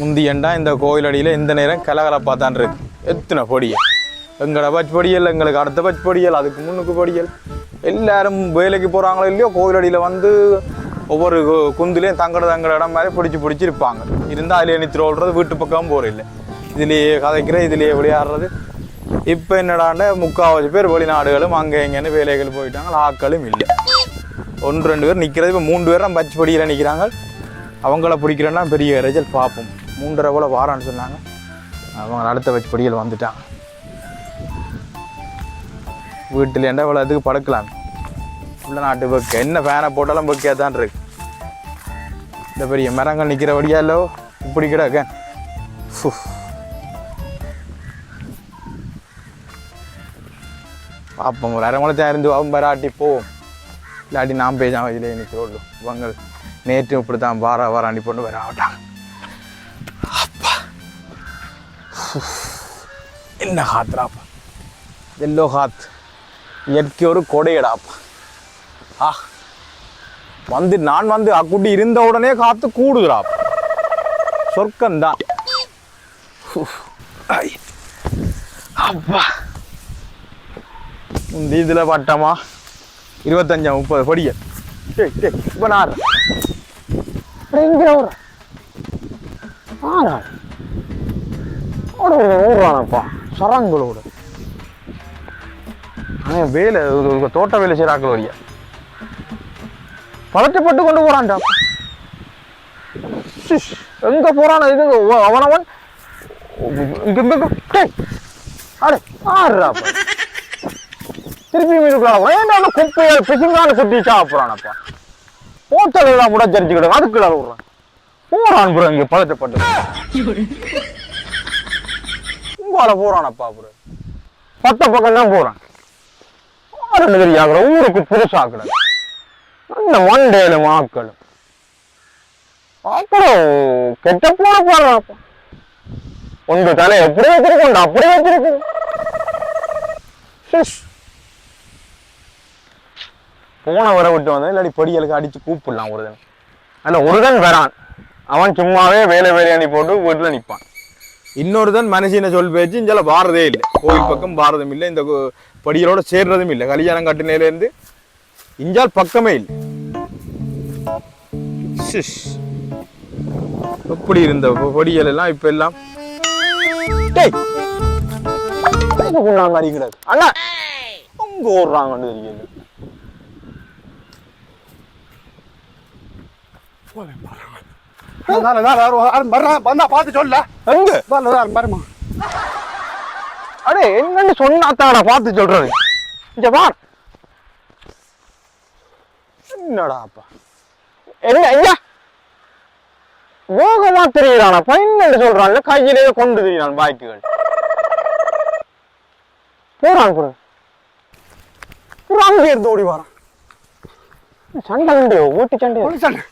முந்தியண்டா இந்த கோயிலடியில் இந்த நேரம் கலகலப்பாக தான் இருக்கு எத்தனை பொடியல் எங்களோட பச் பொடியல் எங்களுக்கு அடுத்த பச் பொடியல் அதுக்கு முன்னுக்கு பொடியல் எல்லாரும் வேலைக்கு போகிறாங்களோ இல்லையோ கோயிலடியில் வந்து ஒவ்வொரு கு- குந்துலேயும் தங்கட தங்கட இடம் மாதிரி பிடிச்சி பிடிச்சி இருப்பாங்க இருந்தால் அதிலே நித்திர ஓடுறது வீட்டு பக்கம் போகிற இல்லை இதுலேயே கதைக்கிற இதுலேயே விளையாடுறது. இப்போ என்னடாண்ட முக்காவது பேர் வெளிநாடுகளும் அங்கே இங்கேன்னு வேலைகள் போயிட்டாங்க ஆட்களும் இல்லை. ஒன்று ரெண்டு பேர் நிற்கிறது இப்போ மூன்று பேர் தான் பச்சை படியில் நிற்கிறாங்க அவங்கள பிடிக்கிறேன்னா பெரிய ரிசல்ட் பார்ப்போம். மூன்றரை போல் வாரான்னு சொன்னாங்க. அவங்க அடுத்த வச்சு படிகள் வந்துட்டான் வீட்டில் என்ன இவ்வளோ இதுக்கு படுக்கலாம்? உள்ள நாட்டு பக்கு. என்ன ஃபேனை போட்டாலும் பக்கியாக தான் இருக்கு. இந்த பெரிய மரங்கள் நிற்கிற இல்லோ இப்படி கிடக்க. பார்ப்போம் ஒரு அரை மணி இருந்து அவன் பராட்டி போவோம் இல்லாட்டி நான் போய் தான் வயதிலே இன்னைக்கு சொல்லு இவங்க நேற்று இப்படி தான் வார வாராண்டி பொண்ணு வர ஆட்டாங்க என்ன காத்துறாப்பா எல்லோ காத்து இயற்கை ஒரு கொடையடாப்பா ஆ. வந்து நான் வந்து அக்குட்டி இருந்த உடனே காத்து கூடுதுறாப்பா சொர்க்கம்தான். அப்பா. இந்த இதில் பட்டமா? இருபத்தஞ்சா முப்பது படிய டேய் டேய் இப்போ நான் எங்கே ஒரு ஆனா ஓட ஓடுறானப்பா சரங்களோட. ஆனால் வேலை ஒரு- தோட்ட வேலை செய்கிறாக்கள் வரியா? பழக்கப்பட்டு கொண்டு போறான்டா. எங்க போறான இது அவனவன்? இங்க இங்க இங்க- திருப்பி மீனுக்குள்ள ஏன்டா குப்பையை பிசுங்கான சுத்தி சாப்பிட்றானப்பா? ஹோட்டல் எல்லாம் கூட ஜரிச்சுக்கிட்டு அதுக்குள்ள விடுறான் போறான் ப்ரோ இங்க பழக்கப்பட்டு உங்கால போறானப்பா ப்ரோ பத்த பக்கம் தான் போறான். ஆறு ஊருக்கு புதுசாக்குற அந்த மண்டேல ஆக்களும் அப்புறம் கெட்ட போன போறாப்பா உங்க தலை எப்படி வச்சிருக்கோம் அப்படி வச்சிருக்கு போன வர விட்டு வந்தேன் இல்லாட்டி படிகளுக்கு அடிச்சு கூப்பிடலாம் ஒருதன் அந்த ஒருதன் வரான். அவன் சும்மாவே வேலை வேலையாண்டி போட்டு வீட்டுல நிப்பான். இன்னொரு தான் மனுஷனை சொல் பேச்சு இஞ்சால பாரதே இல்லை. கோயில் பக்கம் பாரதம் இல்லை இந்த படிகளோட சேர்றதும் இல்லை. கல்யாணம் கட்டினேலேருந்து இஞ்சால் பக்கமே இல்லை. எப்படி இருந்த பொடிகள் எல்லாம் இப்ப எல்லாம்? அடிக்கிறாரு அண்ணா! அங்க ஓடுறாங்கன்னு தெரியல பார்த்து சொல்ல. எங்க? அடே என்னன்னு சொன்னாத்தாடா பார்த்து சொல்றது இங்க பார் என்னடா அப்பா? என்ன ஐயா? வேகமா தெரியுறானப்பா என்னன்னு சொல்றான்ல கையிலேயே கொண்டு தெரியுறான் பாய்க்குகள் போறான் போற அங்கே இருந்து ஓடி வரான். சண்டை உண்டு ஓட்டு சண்டை. ஆ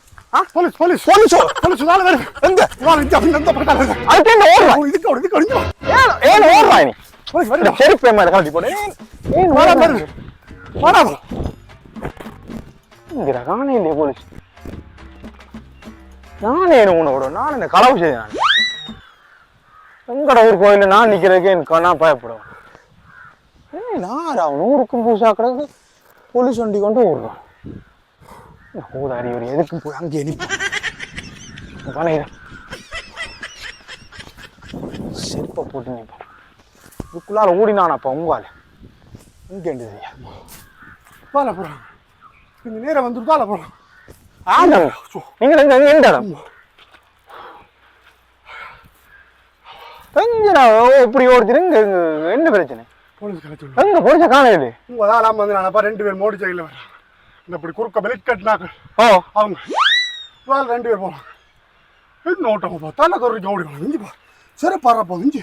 போலீஸ் போலீஸ். போலீஸ்? போலீஸ் நாலு பேர் எங்க? நாலு அதுக்கு என்ன இதுக்கு ஓடு, இதுக்கு. ஏன் ஏன் ஓடுறான் நீ போலீஸ் வருதா செருப்பு கழட்டி போடு ஏன் வாடா வா. இங்கிற காணையிலே போலீஸ். நானே உன்னோட நான் இந்த களவு செய்தேன் நான். எங்கட ஊர் நான் நிக்கிறதுக்கு எனக்கு நான் பயப்படுவேன். ஏய் நான் அவன் ஊருக்கும் பூசா கிடக்கு. போலீஸ் வண்டி கொண்டு ஓடுறான் ஊதாரி ஒரு எதுக்கு போய் அங்கே நிற்பான் காணையில செருப்பை போட்டு நிற்பான் இதுக்குள்ளால ஓடினானப்பா உங்கால இங்கே தெரியா வாழ போறான் இந்த நேரம் வந்து வாழ போறான் ஆமாம் நீங்க எங்க எந்த இடம் ஓ, இப்படி எங்க என்ன பிரச்சனை போலீஸ் எங்க போலீஸ காணையுது உங்க தான் வந்து நான் ரெண்டு பேர் மோடி சைக்கிள் இந்த இப்படி குறுக்க பெலிட் கட்டினாக்க? ஓ. அவங்க வேலை ரெண்டு பேர் போறாங்க என்ன ஓட்டம் பா தலை கருக்கு ஓடி போகலாம் இஞ்சி பா. சரி போதும் இஞ்சி.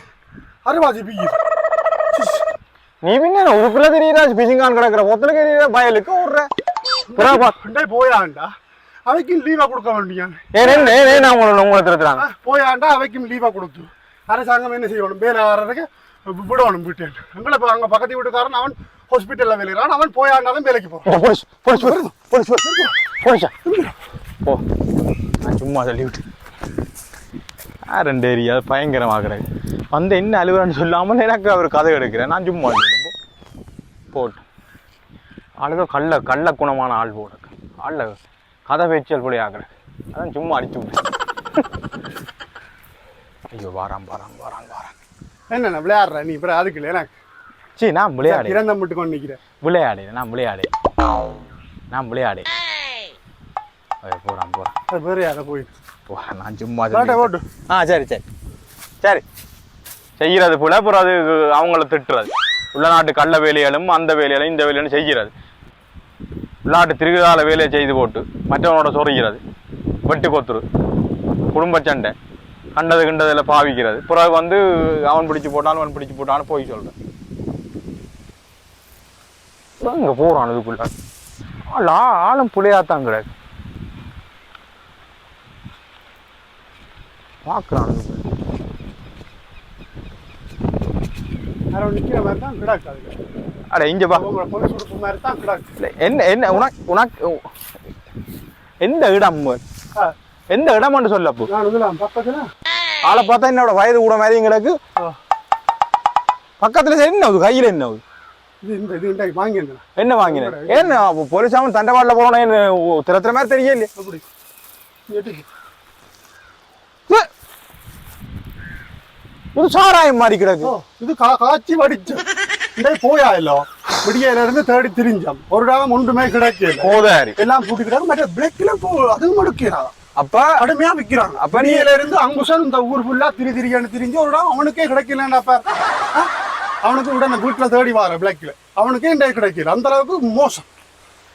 அரைவாஜி பிய்யுது நீ பின்ன உருக்குள்ள தெரியுதா பிசிங்கான் கிடக்குற. பொத்தல தெரியுதா பயலுக்கு பா. ரெண்டே போயாண்டா. அவைக்கும் லீவா கொடுக்க வேண்டியாங்க ஏன் ஏன் ஏன் உங்களை உங்களை திருத்துறாங்க போயாண்டா அவைக்கும் லீவா கொடுத்து. அரசாங்கம் என்ன செய்யணும்? வேலை ஆறதுக்கு விடணும் வீட்டு. எங்களை அங்கே பக்கத்து வீட்டுக்காரன் அவன் ஹாஸ்பிட்டலில் வேலைகிறான் அவன் போயாண்டாலும் வேலைக்கு போகிறான் இந்த போலீஸ் போலீஸ் போலீஸ் போலீஸா ஓ நான் சும்மா சொல்லி விட்டு. ஆ, ரெண்டு ஏரியா பயங்கரமாக கிடக்கு வந்து என்ன அழுகுறான்னு சொல்லாமல் எனக்கு அவர் கதை எடுக்கிறேன். நான் சும்மா. போ. போட்டு. ஆளுக கள்ள கள்ள குணமான ஆள் போட ஆள் கதை பேச்சல் போல ஆகிறேன் அதான் சும்மா அடிச்சு விட்டேன். ஐயோ வாரான் வாரான் வாரான் வாரான் என்னண்ணா விளையாடுற? நீ அப்புறம் அதுக்கு இல்லை எனக்கு சரி நான் விளையாடு. இறந்த மட்டும் கொண்டு நிற்கிறேன் விளையாடு நான் விளையாடு. நான் விளையாடு. ஐயோ, போறான் போறான். அது வேறு யாரை போய் போ நான் சும்மா. ஓட்டு ஆ சரி சரி. சரி. செய்கிறது போல அப்புறம் அது அவங்கள திட்டுறது. உள்நாட்டு கள்ள வேலைகளும் அந்த வேலைகளும் இந்த வேலையும் செய்கிறது. உள்நாட்டு திருவிழால வேலையை செய்து போட்டு மற்றவனோட சொருகிறது. வெட்டு கொத்துரு குடும்ப சண்டை. கண்டது கண்டதில் பாவிக்கிறது. பிறகு வந்து அவன் பிடிச்சு போட்டாலும் அவன் பிடிச்சு போட்டாலும் போய் சொல்கிறேன் இங்கே போகிறான் இதுக்குள்ள? ஆள் ஆளும் புள்ளையாத்தான் கிடையாது பார்க்குறான் தான் அட இங்க பா தான் என்ன என்ன உனக்கு உனக்கு எந்த இடம் எந்த இடம்னு சொல்ல அப்போ ஆளை பார்த்தா என்னோட வயது கூட மாதிரி எங்களுக்கு பக்கத்துல என்ன கையில என்ன என்ன வாங்கினேன் என்ன போலீஸ் அவன் தண்டவாளல போறோம் என்ன திரத்துற மாதிரி தெரியல இது சாராயம் மாதிரி கிடக்கு. இது காய்ச்சி வடிச்சு. இந்த போயா இல்லோ விடியல இருந்து தேடி திரிஞ்சோம். ஒரு டாகம் ஒன்றுமே கிடைக்கல கோதாரி எல்லாம் பூட்டிக்கிறாங்க மற்ற பிளேக்ல போ அதுவும் மடுக்கிறாங்க அப்ப! கடுமையா விற்கிறாங்க அப்ப நீ- விடியல இருந்து அங்குசன் இந்த ஊர் ஃபுல்லா திரி திரியான்னு திரிஞ்சு ஒரு டாகம் அவனுக்கே கிடைக்கலடா பாரு? அவனுக்கு உடனே வீட்டுல தேடி வார பிளாக்ல அவனுக்கே இந்த கிடைக்கல. அந்த அளவுக்கு மோசம்.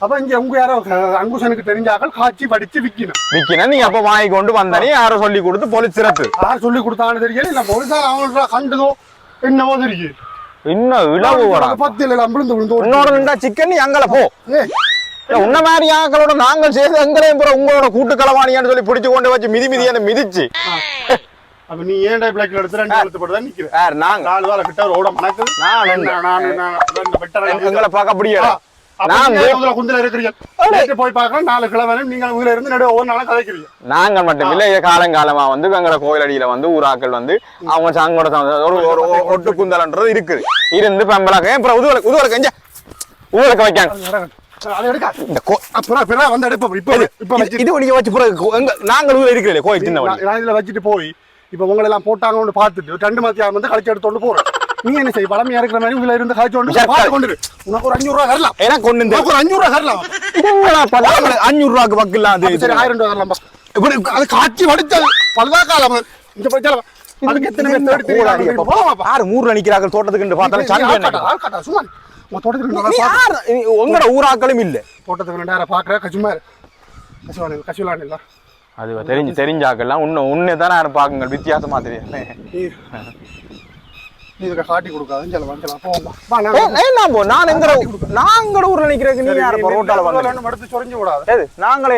அப்ப இங்க உங்க யாரோ அங்குசனுக்கு தெரிஞ்சாக்கள் காய்ச்சி வடிச்சு விக்கணும். விக்கினா நீ அப்ப வாங்கி கொண்டு வந்தனே யாரோ சொல்லி கொடுத்து போலீஸ் சிறப்பு. யார் சொல்லி கொடுத்தான்னு தெரியல. இல்ல பொழுதா அவங்கள கண்டுதோ என்னவோ தெரியும் இன்னும் இளவு பத்து இல்ல விழுந்து விழுந்து உன்னோட நின்றா சிக்கன் நீ அங்கல போ உன்ன மாதிரி ஆக்களோட நாங்கள் செய்து எங்களையும் உங்களோட கூட்டு களவாணியான்னு சொல்லி பிடிச்சு கொண்டு வச்சு மிதி மிதியான மிதிச்சு. அப்ப நீ ஏன்டா பிளாக்ல எடுத்து ரெண்டு எழுத்து போட்டு தான் நிக்கிற? யார் நாங்க நாலு வாரம் கிட்ட ஒரு ஓட மணக்குது நான் நான் நான் எங்களை பார்க்க முடியல நீங்க குந்தில இருக்கிறீங்க போய் பார்க்கறேன் நாலு கிழமை நீங்க உள்ள இருந்து நடுவு ஒவ்வொரு நாளும் கதைக்கிறீங்க. நாங்கள் மட்டும் இல்ல காலங்காலமா வந்து எங்களை கோயிலடியில வந்து ஊராக்கள் வந்து அவங்க சாங்கோட சாங்க- ஒரு ஒட்டு குந்தலன்றது இருக்குது. இருந்து பம்பலாக்க அப்புறம் உதுவலுக்கு உதுவலுக்கு எஞ்ச உதுவலுக்கு வைக்காங்க நீங்க நாங்கள் இருக்கிறீங்களே கோயில் சின்ன இதுல வச்சுட்டு போய் இப்ப உங்களை எல்லாம் போட்டாங்கன்னு பார்த்துட்டு ரெண்டு மத்தியானம் வந்து கழிச்சு எடுத்துட்டு போறேன் நீ என்ன செய்ய பழமையா இருக்கிற மாதிரி உள்ள இருந்து கழிச்சு கொண்டு பார்த்து கொண்டு. உனக்கு ஒரு அஞ்சூறு ரூபா தரலாம். ஒண்ணு இந்த உனக்கு ஒரு அஞ்சூறு ரூபா தரலாம். அஞ்சூறு ரூபாய்க்கு பக்கலாம் அது அப்ப சரி ஆயிரம் ரூபா தரலாம். இப்படி அது காட்சி வடிச்சது பல்வா காலம் அது. இந்த பிரச்சனை அதுக்கு எத்தனை பேர் யாரு ஊர்ல நிக்கிறார்கள் தோட்டத்துக்கு பார்த்தாலும்? சும்மா உங்க தோட்டத்துக்கு பாரு. உங்களோட ஊராக்களும் இல்ல. தோட்டத்துக்கு ரெண்டாயிரம் பாக்குற கசுமா கசுவானி கசுவானி இல்ல அது தெரிஞ்சு தெரிஞ்சாக்கெல்லாம் உன்னை உன்னை தானே யாரும் பாக்குங்க வித்தியாசமா நீ இதுக்கு காட்டி கொடுக்காதுன்னு சொல்ல நான் போ. எங்க நாங்கள ஊர்ல நிக்கிறதுக்கு நீ யாரு ரோட்டால வந்து எடுத்து சொரிஞ்சு ஏது நாங்களே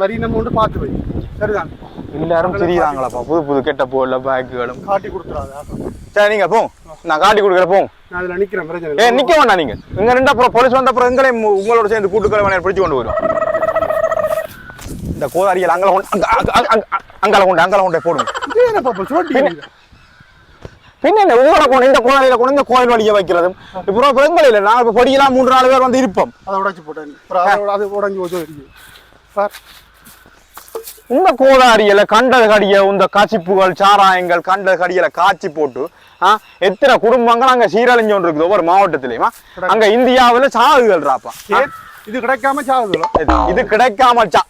மாதிரி நம்ம கொண்டு பார்த்து வை சரிதான். எல்லாரும் தெரியுறாங்களாப்பா புது புது கெட்ட போல பேக்குகளும் காட்டி கொடுத்துறாது சரி நீங்க போங்க. நான் காட்டி கொடுக்குற போங்க. நான் அதுல நிக்கிறேன் பிரச்சனை ஏ இல்லை. நிக்க வேண்டாம் நீங்க. இங்க ரெண்டு அப்புறம் போலீஸ் வந்த அப்புறம் எங்களையும் உங்களோட சேர்ந்து கூட்டுக்களை வேணா பிடிச்சு கொண்டு வரும் இந்த கோதாரிகள் அங்கல அங்கல கொண்டு அங்கல கொண்டு போடுங்க பின்ன என்ன உங்களோட கொண்டு இந்த கோதாரியில கொண்டு இந்த கோயில் வழிய வைக்கிறதும் இப்போ இல்லை. நாங்கள் இப்போ படிக்கலாம் மூன்று நாலு பேர் வந்து இருப்போம். அதை உடைச்சு போட்டேன். அது உடஞ்சி பார் இந்த கோதாரியில கண்டது கடிய இந்த காய்ச்சிப்புகள் சாராயங்கள் கண்டது கடியில காய்ச்சி போட்டு எத்தனை குடும்பங்கள் அங்க சீரழிஞ்சோண்டு இருக்குது ஒவ்வொரு மாவட்டத்திலயுமா? அங்க இந்தியாவுல சாகுகள் ராப்பா. இது கிடைக்காம சாகுதுல இது- இது கிடைக்காமல் சா.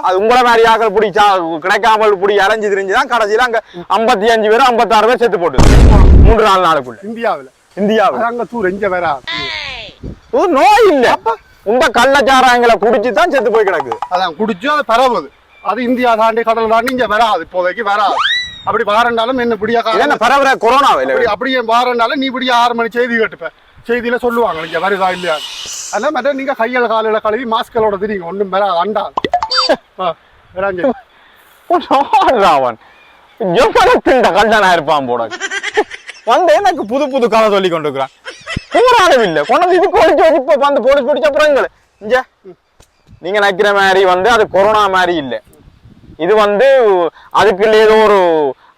அது உங்களை மாதிரி ஆக்கள் பிடி சா கிடைக்காமல் பிடி அலைஞ்சு தெரிஞ்சுதான் கடைசியில அங்க ஐம்பத்தி அஞ்சு பேர் ஐம்பத்தாறு பேர் செத்து போட்டு மூன்று நாலு நாளுக்குள்ள. இந்தியாவில். இந்தியாவில். அங்க தூர் எங்க வேற? நோய் இல்ல. இந்த கள்ளச்சாராயங்களை குடிச்சு தான் செத்து போய் கிடக்கு. அதான் குடிச்சு அது பரவுது அது இந்தியா தாண்டி கடல் தாண்டி இங்க வராது இப்போதைக்கு வராது. அப்படி வாரண்டாலும் என்ன பிடியா இது என்ன காலம் பரவற கொரோனா இல்ல? அப்படி அப்படியே வாரண்டாலும் நீ இப்படியா ஆறு மணி செய்தி கேட்டுப்ப. செய்தியில சொல்லுவாங்க இங்க வருதா இல்லையா? அதெல்லாம் மற்ற நீங்க கையில காலையில கழுவி மாஸ்களோட தெரியுங்க. ஒண்ணும் வராது அண்டா ராவன் எவ்வளவு கண்டனா இருப்பான் போட வந்து எனக்கு புது புது கதை சொல்லி கொண்டு இருக்கிறான் போராடம் இல்ல. கொண்டு இது போலீஸ் வச்சு இப்ப வந்து பிடிச்ச அப்புறம் எங்களை இங்க. நீங்க நினைக்கிற மாதிரி வந்து அது கொரோனா மாதிரி இல்ல. இது வந்து அதுக்குள்ள ஏதோ ஒரு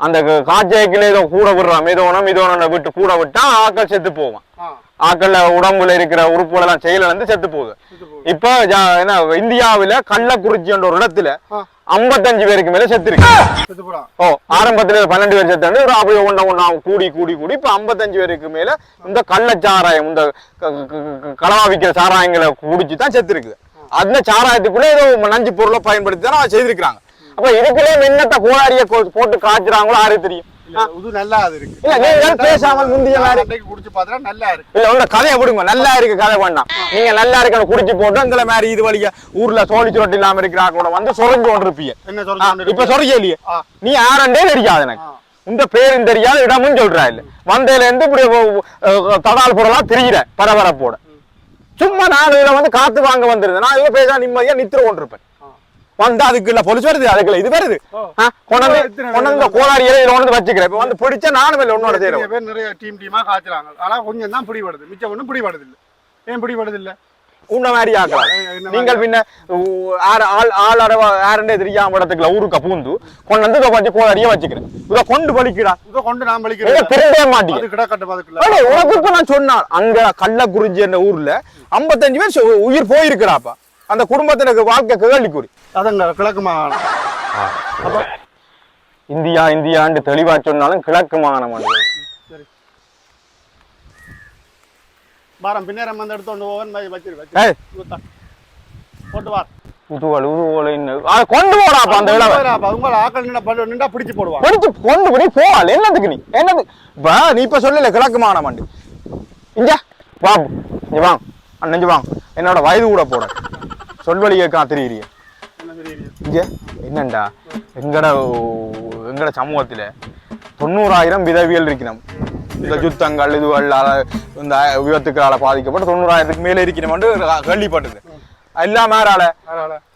அந்த காய்ச்சலுக்குள்ள ஏதோ கூட விடுறான். மிதோனம் மிதோனம் விட்டு கூட விட்டா ஆக்கள் செத்து போவான். ஆக்கள்ல உடம்புல இருக்கிற உறுப்புகள் எல்லாம் செயல வந்து செத்து போகுது. செத்து. இப்ப என்ன இந்தியாவுல கள்ளக்குறிச்சின்ற ஒரு இடத்துல. ஐம்பத்தஞ்சு பேருக்கு மேல செத்து இருக்கு செத்து ஓ ஆரம்பத்துல பன்னெண்டு பேர் செத்தாண்டு ஒரு அப்படியே ஒண்ணா ஒண்ணா கூடி கூடி கூடி இப்ப ஐம்பத்தஞ்சு பேருக்கு மேல இந்த கள்ளச்சாராயம் இந்த களவா விக்கிற சாராயங்களை குடிச்சு தான் செத்து இருக்குது அந்த சாராயத்துக்குள்ள ஏதோ நஞ்சு பொருளை பயன்படுத்தி தான் செய்திருக்கிறாங்க. அப்ப இதுக்குள்ளே என்னத்த கோளாரிய போட்டு காய்ச்சுறாங்களோ யாரு தெரியும். இது நல்லா அது இருக்கு. இல்ல, நீங்க பேசாமல் முந்திய மாதிரி. குடிச்சு பார்த்தா நல்லா இருக்கு. இல்ல உங்க கதையை விடுங்க. நல்லா இருக்கு கதை வேண்டாம் நீங்க நல்லா இருக்கணும் குடிச்சு போட்டு எங்களை மாதிரி இது வழியா ஊர்ல சோழி சுரட்டு இல்லாம இருக்கிறாங்க கூட வந்து சொரஞ்சு கொண்டு இருப்பீங்க என்ன இப்ப சொல்றீங்க இல்லையே. நீ யாரண்டே தெரியாது எனக்கு. இந்த பேரும் தெரியாது இடமும் சொல்றா இல்ல இருந்து இப்படி தடால் போடலாம் திரியிற பரபரப்போட. சும்மா நான் இதுல வந்து காத்து வாங்க வந்திருந்தேன். நான் இதுல பேச நிம்மதியா நித்திர கொண்டிருப்பேன். வந்து அதுக்குள்ள பொலிச்சு வருது அதுக்குள்ள இது வருது. கொண்டாந்து கொண்டாந்து கோளாரி இலையில கொண்டு வந்து வச்சுக்கிறேன். இப்ப வந்து பிடிச்சா நானும் இல்லை நிறைய செய்யறேன். பேர் நிறைய டீம் டீமா காய்ச்சறாங்க ஆனா கொஞ்சம் தான் பிடிபடுது. மிச்சம் ஒண்ணும் பிடிபடுது இல்ல ஏன் பிடிபடுது இல்ல உன்ன மாதிரி ஆக்கலாம். நீங்கள் பின்ன ஆறு ஆள் ஆள் அடவா யாருன்னே தெரியாம இடத்துக்குள்ள ஊருக்க பூந்து கொண்டு வந்து கொஞ்சம் கோளாரியா வச்சுக்கிறேன். இதை கொண்டு பலிக்கிறா இதை கொண்டு நான் பலிக்கிறேன் திரும்பவே அடே, உனக்கு இப்ப நான் சொன்னான் அங்க கள்ளக்குறிஞ்சி என்ற ஊர்ல 55 பேர் உயிர் போயிருக்கிறாப்பா. அந்த குடும்பத்தினருக்கு வாழ்க்கை கேள்விக்குறி. அதங்க கிழக்கு மாகாணம். இந்தியா இந்தியான்னு தெளிவா சொன்னாலும் கிழக்கு மாகாணம் சரி. பாரம் பின்னேரம் வந்து எடுத்து ஓவன் வச்சிரு ஏய். வச்சிரு போட்டு வார் உதுவல் உதுவல் அதை கொண்டு போடாப்பா அந்த விழாவை உங்களை ஆக்கள் நின்னா நின்றா பிடிச்சு போடுவான் பிடிச்சு கொண்டு போய் போவாள் என்னதுக்கு நீ? என்னது? இப்ப நீ இப்ப சொல்லல கிழக்கு ஆண்டு இங்க வா இங்க வாங்க அண்ணஞ்சு வாங்க என்னோட வயது கூட போட. சொல்வழி கேட்கான் தெரியுறிய என்ன தெரியுது இங்க? என்னண்டா? எங்கட எங்கட சமூகத்துல தொண்ணூறாயிரம் விதவியல் இருக்கணும் இந்த யுத்தங்கள் இதுகள் இந்த விபத்துக்களால பாதிக்கப்பட்டு தொண்ணூறாயிரத்துக்கு மேல இருக்கணும்னு கேள்விப்பட்டது. எல்லாம்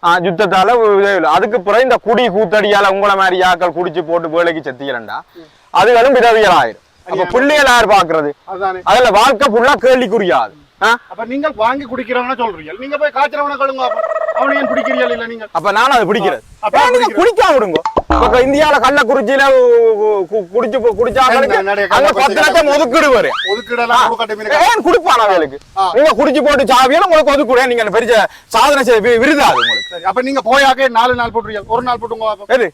ஆ, யுத்தத்தால அதுக்கு பிறகு இந்த குடி கூத்தடியால உங்கள மாதிரி ஆக்கள் குடிச்சு போட்டு வேலைக்கு செத்திக்கிறண்டா அதுகளும் விதவியல் ஆயிரும் அப்ப பிள்ளைகள் யார் பாக்குறது அதுல வாழ்க்கை ஃபுல்லா கேள்விக்குரியாது? அப்ப நீங்கள் வாங்கி குடிக்கிறவன சொல்றீங்க. நீங்க போய் காய்ச்சறவன கழுங்க. அவனை ஏன் பிடிக்கிறீங்க இல்ல நீங்க அப்ப நானும் அது பிடிக்கிறது அப்ப நீங்க. குடிக்காம விடுங்க? இப்ப இந்தியால கள்ளக்குறிச்சியில குடிச்சு நிறைய அங்க பத்து லட்சம் ஒதுக்கீடு வரும் ஒதுக்கீடெல்லாம் கொடுக்கட்ட மீன் ஏன் குடிப்பான ஆ. நீங்க குடிச்சு போட்டு சாவியால உங்களுக்கு ஒதுக்கூட நீங்க பெரிய சாதனை செய்ய விருதாது உங்களுக்கு. அப்ப நீங்க போயாக்க நாலு நாள் போட்டுருக்கீங்க ஒரு நாள் போட்டுங்க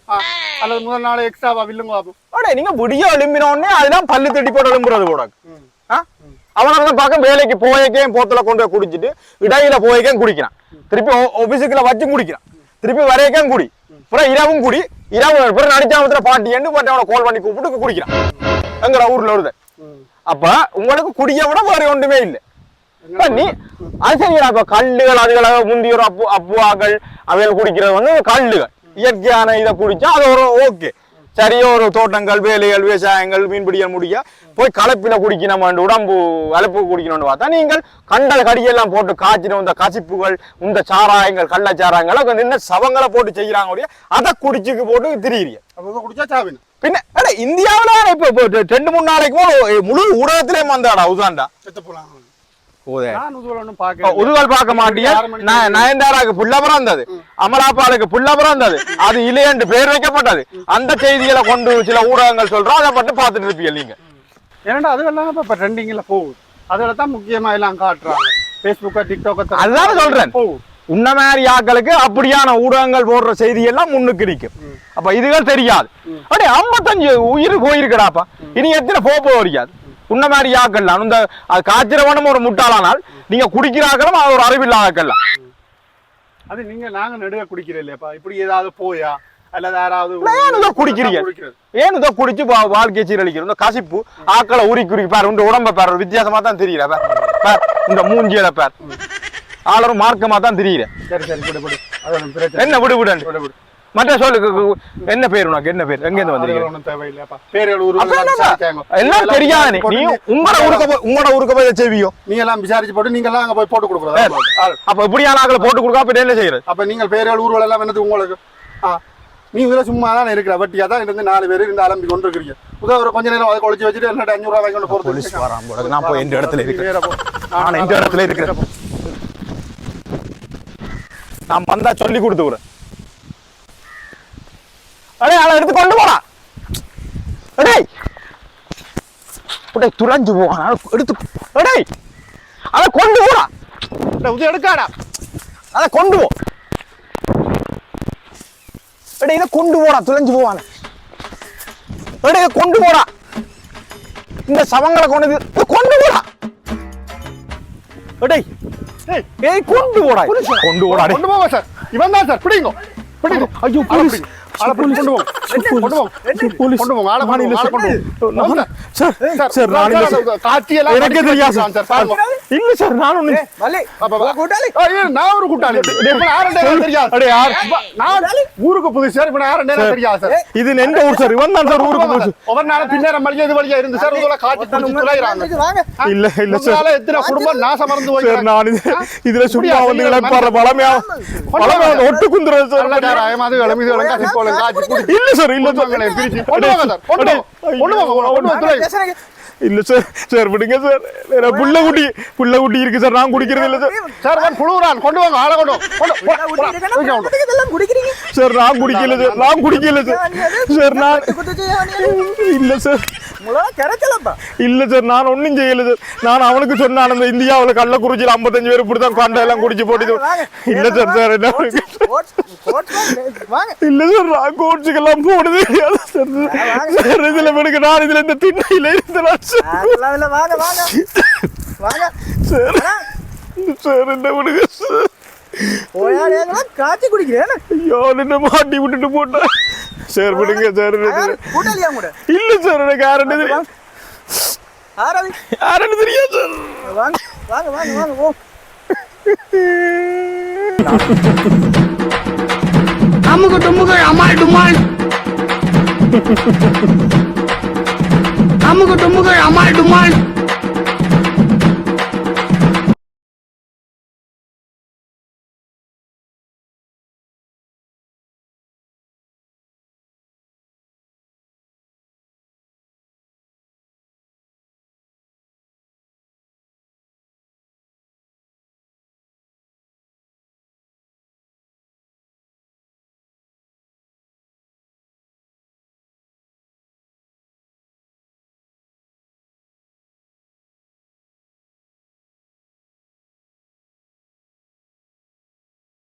அல்லது முதல் நாள் எக்ஸ்ட்ராவா வில்லுங்க பாப்போம் அடே நீங்க விடிய எழும்பின உடனே அதெல்லாம் பல்லு தட்டி போட்டு எழும்புறது கூட ம். அவனால பார்க்க வேலைக்கு போயக்கே போத்துல கொண்டு போய் குடிச்சிட்டு இடையில போயக்கே குடிக்கிறான். திருப்பி ஆஃபீஸுக்குள்ள வச்சும் குடிக்கிறான். திருப்பி வரையக்கையும் குடி. அப்புறம் இரவும் குடி. இரவு அப்புறம் நடிச்சாமத்துல பாட்டி எண்டு பாட்டு அவனை கால் பண்ணி கூப்பிட்டு குடிக்கிறான். எங்கட ஊர்ல வருது? அப்ப உங்களுக்கு குடிய விட வேற ஒன்றுமே இல்லை. நீ அது சரியா இப்ப கல்லுகள் அதுகளாக முந்தியோர் அப்பு அப்புவாக்கள் அவைகள் குடிக்கிறது வந்து கல்லுகள். இயற்கையான இதை குடிச்சா அது ஒரு ஓகே சரியோ ஒரு தோட்டங்கள் வேலைகள் விவசாயங்கள் மீன்பிடிகள் முடிய போய் கலப்பில குடிக்கணும் உடம்பு அலப்பு குடிக்கணும்னு பார்த்தா நீங்கள் கண்டல் கடியெல்லாம் போட்டு காய்ச்சின இந்த கசிப்புகள் இந்த சாராயங்கள் கள்ள சாராயங்களை என்ன சவங்களை போட்டு செய்யறாங்க அதை குடிச்சுக்கு போட்டு திரியிறிய பின்ன இந்தியாவில இப்ப ரெண்டு மூணு நாளைக்கு முழு ஊடகத்திலேயும் வந்தாடா உதாண்டா ஒன்றும் பார்க்க ந- நயன்தாராக்கு புள்ள பிறந்தது அமலாபாலுக்கு புள்ள பிறந்தது அது இல்லையென்று பேர் வைக்கப்பட்டது. அந்த செய்திகளை கொண்டு சில ஊடகங்கள் சொல்றோம். அதை மட்டும் பார்த்துட்டு இருப்பீங்க நீங்க. ஏன்னா அதுவெல்லாம் இப்ப இப்ப ட்ரெண்டிங்ல போகுது. தான் முக்கியமா எல்லாம் காட்டுறாங்க. ஃபேஸ்புக்கை டிக்டாக்கை அதுதான் சொல்றேன். உன்ன மாதிரி ஆட்களுக்கு அப்படியான ஊடகங்கள் போடுற செய்தி எல்லாம் முன்னுக்கு நிற்கும். அப்ப இதுகள் தெரியாது. அப்படியே ஐம்பத்தஞ்சு உயிர் போயிருக்கடாப்பா. இனி எத்தனை போக போறியாது உன்ன மாதிரி ஆக்கல்லாம் இந்த அது காய்ச்சிரவனும் ஒரு முட்டாளானால் நீங்க குடிக்கிறாக்களும் அது ஒரு அறிவில்லாக்கல்லாம் அது நீங்க நாங்க குடிக்கிறோம் இல்லையாப்பா இப்படி ஏதாவது போயா? அல்லது யாராவது குடிக்கிறீங்க? ஏன் இதோ குடிச்சு வாழ்க்கையை சீரழிக்கிறோம் இந்த கசிப்பு ஆக்களை உரி குறி பாரு. இந்த உடம்ப பாரு. வித்தியாசமா தான் தெரியல பார். பார் இந்த மூஞ்சியில பார். ஆளரும் மார்க்கமா தான் தெரியல. சரி சரி விடு என்ன விடு விடு. விடு விடு. மற்ற சொல்லு என்ன பேர் உனக்கு? என்ன பேர்? எங்க இருந்து வந்திருக்கீங்க? எல்லாம் தெரியாது. நீ உங்களோட ஊருக்கு போய் உங்களோட ஊருக்கு போய் செய்வியோ? நீங்க எல்லாம் விசாரிச்சு போட்டு நீங்க எல்லாம் அங்க போய் போட்டு கொடுக்குறது? அப்ப இப்படியான ஆக்களை போட்டு கொடுக்கா அப்ப என்ன செய்யறது? அப்ப நீங்கள் பேர்கள் ஊர்வலம் எல்லாம் என்னது உங்களுக்கு? நீ இதுல சும்மா தான் இருக்கிற வட்டியா தான் இருந்து நாலு பேர் இருந்து அலம்பி கொண்டு இருக்கிறீங்க உதவ ஒரு கொஞ்ச நேரம் அதை கொளிச்சு வச்சுட்டு என்ன அஞ்சூறு ரூபாய் கொண்டு போறது? போலீஸ் போல நான் போய் எந்த இடத்துல இருக்கிறேன். நான் இந்த இடத்துல இருக்கிறேன்? நான் வந்தா சொல்லி கொடுத்து விடுறேன். அடே அதை எடுத்து கொண்டு போடா. அடே அடே துளைஞ்சு போவான் எடுத்து அடே அதை கொண்டு போடா. இது எடுக்காடா. அதை கொண்டு போ. அடே இதை கொண்டு போடா. துளைஞ்சு போவான் அடே இதை கொண்டு போடா. இந்த சவங்களை கொண்டு கொண்டு போடா. அடே ஏய். கொண்டு போடா. கொண்டு போடா. கொண்டு போங்க சார். இவன் தான் சார். பிடிங்க. பிடிங்க. ஐயோ. பிடிங்க. Sir sir. சார் இல்ல sir. Sir, sir. Sir sir நான் ஒண்ணு நான் ஒரு கூட்டாளி. நான் ஊருக்கு புதுசு சார் இப்ப யாருன்னு எனக்கு தெரியாது சார். இது எந்த ஊர் சார். இவன் தான் சார் ஊருக்கு போச்சு ஒவ்வொரு நாளும் பின்னேற மளிகை இது வழியா இருந்து சார் உங்களை துளையிறாங்க. இல்ல இல்ல சார். எத்தனை குடும்பம் நாசம் மறந்து சார் போய் நான் இது இதுல சும்மா வந்து பழமையா பழமையா ஒட்டு குந்துறேன் சார். அது விளம்பி குடி இல்ல சார் இல்ல சார். பிரிச்சு கொண்டு வாங்க சார். வாங்க கொண்டு வாங்க. இல்ல சார் சார் விடுங்க சார். வேற புள்ள குட்டி புள்ள குட்டி இருக்கு சார். நான் குடிக்கிறது இல்ல சார். சார் வந்து புழுவுறான் கொண்டு வாங்க ஆளை கொண்டு வா. சார் நான் குடிக்கல சார். நான் குடிக்கல சார். சார் நான் இல்ல சார். இல்ல சார் நான் ஒண்ணும் செய்யல சார். நான் அவனுக்கு சொன்னான் அந்த இந்தியாவுல கள்ளக்குறிச்சியில் ஐம்பத்தஞ்சு பேர் இப்படித்தான் கண்ட எல்லாம் குடிச்சு போட்டு இல்ல சார் சார் என்ன இல்ல சார் நான் கோட்ஸுக்கெல்லாம் கிடையாது சார். சார் இதுல விடுங்க நான் இதுல இந்த திண்ணையில இருந்தேன் சார் சார் சார் என்ன விடுங்க சார்? காய்ச்சி குடிக்கிறேன் ஐயோ நின்று மாட்டி விட்டுட்டு போட்டேன் சார் விடுங்க சார் கூட்டாளியா கூட இல்ல சார் எனக்கு யாருன்னு தெரியும் ஆறாவது யாருன்னு தெரியாது சார்? வாங்க வாங்க வாங்க வாங்க ஓ அமுகு டுமுகு அமால் டுமால் అమ్ముకు డుమ్ముకు అమ్మాయి డుమ్మాయి.